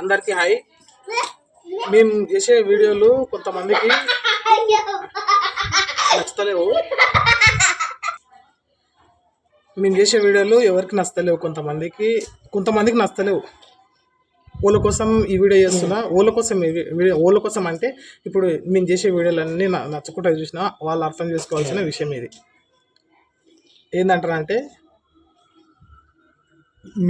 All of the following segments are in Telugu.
అందరికీ హాయ్. మేము చేసే వీడియోలు కొంతమందికి నచ్చలేవు మేము చేసే వీడియోలు ఎవరికి నచ్చలేవు కొంతమందికి. కొంతమందికి నచ్చలేవు ఓళ్ళ కోసం ఈ వీడియో చేస్తున్నా. ఓళ్ళ కోసం వీడియో ఓళ్ళ కోసం అంటే ఇప్పుడు మేము చేసే వీడియోలన్నీ నచ్చకుండా చూసినా వాళ్ళు అర్థం చేసుకోవాల్సిన విషయం ఇది. ఏంటంటారంటే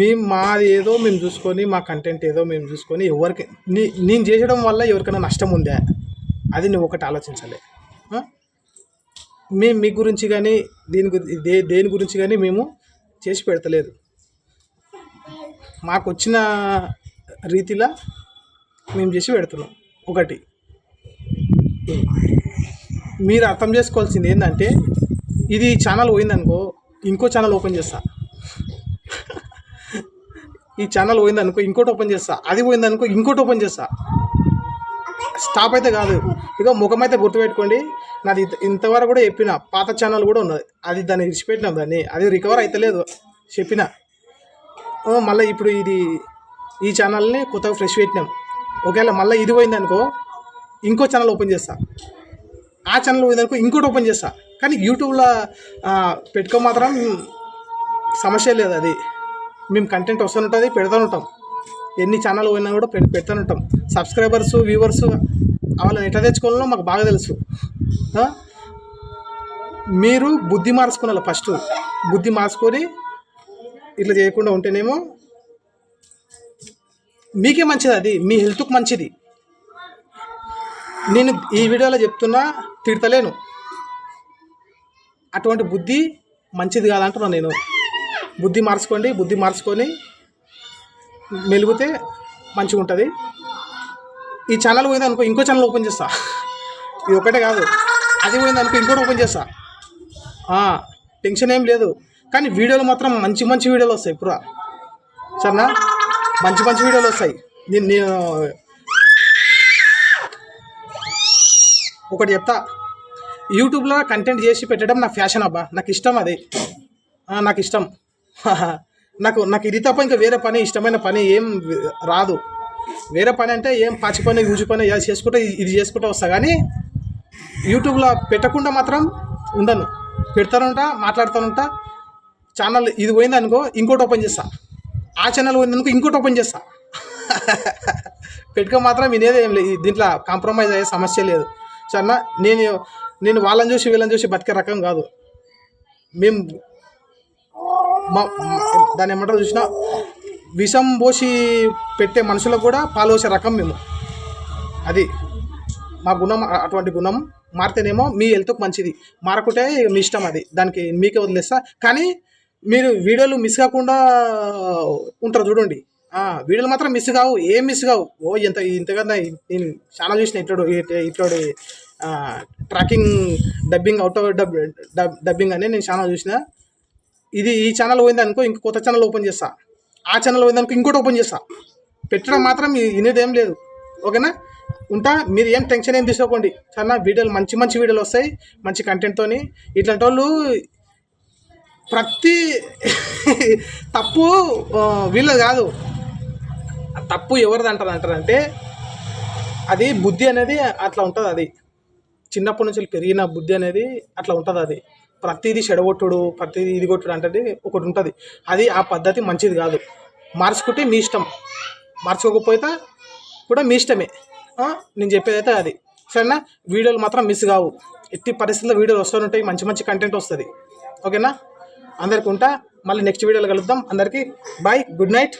మేము మాది ఏదో మేము చూసుకొని మా కంటెంట్ ఏదో మేము చూసుకొని ఎవరికి నీ నేను చేయడం వల్ల ఎవరికైనా నష్టం ఉందా? అది నువ్వు ఒకటి ఆలోచించాలి. మేము మీ గురించి కానీ దీని దే దేని గురించి కానీ మేము చేసి పెడతలేదు. మాకు వచ్చిన రీతిలో మేము చేసి పెడుతున్నాం. ఒకటి. మీరు అర్థం చేసుకోవాల్సింది ఏంటంటే ఇది ఛానల్ పోయిందనుకో ఇంకో ఛానల్ ఓపెన్ చేస్తాను ఈ ఛానల్ పోయిందనుకో ఇంకోటి ఓపెన్ చేస్తా. అది పోయిందనుకో ఇంకోటి ఓపెన్ చేస్తా. స్టాప్ అయితే కాదు. ఇక ముఖం అయితే గుర్తుపెట్టుకోండి. నాది ఇంత- ఇంతవరకు కూడా చెప్పిన పాత ఛానల్ కూడా ఉన్నది. అది దాన్ని విడిచిపెట్టినాం దాన్ని. అది రికవర్ అవుతలేదు చెప్పిన. మళ్ళీ ఇప్పుడు ఇది ఈ ఛానల్ని కొత్తగా ఫ్రెష్ పెట్టినాం. ఒకవేళ మళ్ళీ ఇది పోయిందనుకో ఇంకో ఛానల్ ఓపెన్ చేస్తా. ఆ ఛానల్ పోయిందనుకో ఇంకోటి ఓపెన్ చేస్తా. కానీ యూట్యూబ్లో పెట్టుకో మాత్రం సమస్య లేదు అది. మేము కంటెంట్ వస్తుంటుంది పెడతా ఉంటాం. ఎన్ని ఛానల్ పోయినా కూడా పె ఉంటాం. సబ్స్క్రైబర్స్ వ్యూవర్స్ వాళ్ళని ఎట్లా తెచ్చుకోవాలో మాకు బాగా తెలుసు. మీరు బుద్ధి మార్చుకున్నారు ఫస్ట్ బుద్ధి మార్చుకొని ఇట్లా చేయకుండా ఉంటేనేమో మీకే మంచిది అది. మీ హెల్త్కి మంచిది. నేను ఈ వీడియోలో చెప్తున్నా తిడతలేను. అటువంటి బుద్ధి మంచిది కాదంటున్నాను నేను. బుద్ధి మార్చుకోండి బుద్ధి మార్చుకొని మెలిగితే మంచిగా ఉంటుంది ఈ ఛానల్ పోయింది అనుకో ఇంకో ఛానల్ ఓపెన్ చేస్తా. ఇది ఒకటే కాదు. అది పోయింది అనుకో ఇంకోటి ఓపెన్ చేస్తా. టెన్షన్ ఏం లేదు. కానీ వీడియోలు మాత్రం మంచి మంచి వీడియోలు వస్తాయి పురా. సరేనా? మంచి మంచి వీడియోలు వస్తాయి. నేను నేను ఒకటి చెప్తా. యూట్యూబ్లో కంటెంట్ చేసి పెట్టడం నా ఫ్యాషన్ అబ్బా. నాకు ఇష్టం అది. నాకు ఇష్టం. నాకు నాకు ఇది తప్ప ఇంకా వేరే పని ఇష్టమైన పని ఏం రాదు. వేరే పని అంటే ఏం పచ్చి పని యూజు పని చేసుకుంటే ఇది- చేసుకుంటూ వస్తా. కానీ యూట్యూబ్లో పెట్టకుండా మాత్రం ఉండను. పెడతానుంటా మాట్లాడుతానుంటా. ఛానల్ ఇది పోయింది అనుకో ఇంకోటి ఓపెన్ చేస్తా. ఆ ఛానల్ పోయింది అనుకో ఇంకోటి ఓపెన్ చేస్తా. పెట్టుకో మాత్రం వినేది ఏం లేదు. దీంట్లో కాంప్రమైజ్ అయ్యే సమస్య లేదు. సరేనా నేను నేను వాళ్ళని చూసి వీళ్ళని చూసి బతికే రకం కాదు. మేము మా దాన్ని ఏమంటారు చూసినా? విషం పోసి పెట్టే మనుషులకు కూడా పాలోసే రకం మేము. అది. మా గుణం అటువంటి గుణం మారితేనేమో మీ హెల్త్కి మంచిది. మారకుంటే మీ ఇష్టం అది. దానికి మీకే వదిలేస్తా. కానీ మీరు వీడియోలు మిస్ కాకుండా ఉంటారు చూడండి. వీడియోలు మాత్రం మిస్ కావు. ఏం మిస్ కావు. ఓ ఇంత ఇంతగా నేను చాలా చూసిన ఇట్లాడు ఇట్లాడు tracking dubbing out of dub dubbing అని నేను చాలా చూసిన. ఇది ఈ ఛానల్ పోయిందనుకో ఇంకో కొత్త ఛానల్ ఓపెన్ చేస్తా. ఆ ఛానల్ పోయిందనుకో ఇంకోటి ఓపెన్ చేస్తా. పెట్టడం మాత్రం వినేదేం వినేది ఏం లేదు. ఓకేనా? ఉంటా? మీరు ఏం టెన్షన్ ఏం తీసుకోకండి. చాలా వీడియోలు మంచి మంచి వీడియోలు వస్తాయి మంచి కంటెంట్తోని ఇట్లాంటి వాళ్ళు ప్రతి తప్పు వీళ్ళది కాదు. తప్పు ఎవరిది అంటారు అంటారంటే అది బుద్ధి అనేది అట్లా ఉంటుంది అది. చిన్నప్పటి నుంచి పెరిగిన బుద్ధి అనేది అట్లా ఉంటుంది అది. ప్రతిదీ చెడగొట్టుడు ప్రతిదీ ఇది కొట్టుడు అంటే ఒకటి ఉంటుంది. అది ఆ పద్ధతి మంచిది కాదు. మార్చుకుంటే మీ ఇష్టం. మార్చుకోకపోతే కూడా మీ ఇష్టమే. నేను చెప్పేది అయితే అది. సరేనా? వీడియోలు మాత్రం మిస్ కావు. ఎట్టి పరిస్థితుల్లో వీడియోలు వస్తుంటాయి మంచి మంచి కంటెంట్ వస్తుంది. ఓకేనా? అందరికి ఉంటా. మళ్ళీ నెక్స్ట్ వీడియోలో కలుద్దాం. అందరికీ బాయ్ గుడ్ నైట్